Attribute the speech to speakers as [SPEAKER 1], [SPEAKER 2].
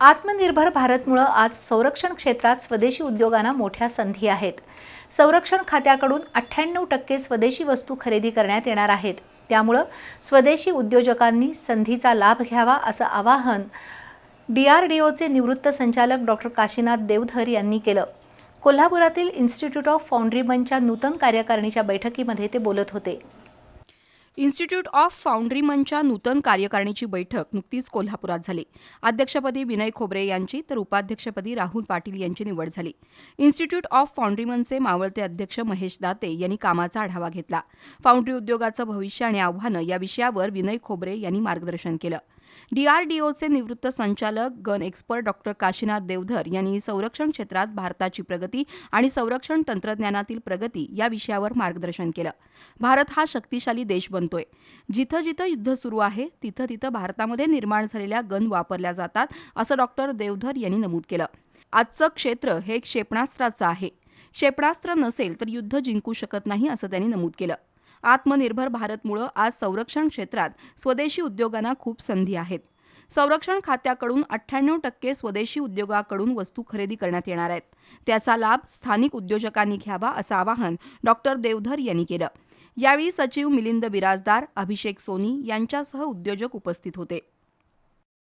[SPEAKER 1] आत्मनिर्भर भारतमुळं आज संरक्षण क्षेत्रात स्वदेशी उद्योगांना मोठ्या संधी आहेत. संरक्षण खात्याकडून अठ्ठ्याण्णव टक्के स्वदेशी वस्तू खरेदी करण्यात येणार आहेत. त्यामुळं स्वदेशी उद्योजकांनी संधीचा लाभ घ्यावा असं आवाहन डी आर डी ओचे निवृत्त संचालक डॉक्टर काशीनाथ देवधर यांनी केलं. कोल्हापुरातील इन्स्टिट्यूट ऑफ फाउंड्रीमनच्या नूतन कार्यकारिणीच्या बैठकीमध्ये ते बोलत होते.
[SPEAKER 2] इन्स्टिट्यूट ऑफ फाउंड्रीमनच्या नूतन कार्यकारिणीची बैठक नुकतीच कोल्हापुरात झाली. अध्यक्षपदी विनय खोबरे यांची तर उपाध्यक्षपदी राहुल पाटील यांची निवड झाली. इन्स्टिट्यूट ऑफ फाउंड्रीमनचे मावळते अध्यक्ष महेश दाते यांनी कामाचा आढावा घेतला. फाउंड्री उद्योगाचं भविष्य आणि आव्हानं या विषयावर विनय खोबरे यांनी मार्गदर्शन केलं. डीआरडीओचे निवृत्त संचालक gun expert doctor Kashinath Deodhar यांनी संरक्षण क्षेत्रात भारताची प्रगती आणि संरक्षण तंत्रज्ञानातील प्रगती या विषयावर मार्गदर्शन केलं. भारत हा शक्तिशाली देश बनतोय. जिथं जिथं युद्ध सुरू आहे तिथं तिथं भारतामध्ये निर्माण झालेल्या गन वापरल्या जातात असं डॉक्टर देवधर यांनी नमूद केलं. आजचं क्षेत्र हे क्षेपणास्त्राचं आहे. क्षेपणास्त्र नसेल तर युद्ध जिंकू शकत नाही असं त्यांनी नमूद केलं. आत्मनिर्भर भारतमुळं आज संरक्षण क्षेत्रात स्वदेशी उद्योगांना खूप संधी आहेत. संरक्षण खात्याकडून अठ्ठ्याण्णव टक्के स्वदेशी उद्योगाकडून वस्तू खरेदी करण्यात येणार आहेत. त्याचा लाभ स्थानिक उद्योजकांनी घ्यावा असं आवाहन डॉक्टर देवधर यांनी केलं. यावेळी सचिव मिलिंद बिराजदार अभिषेक सोनी यांच्यासह उद्योजक उपस्थित होते.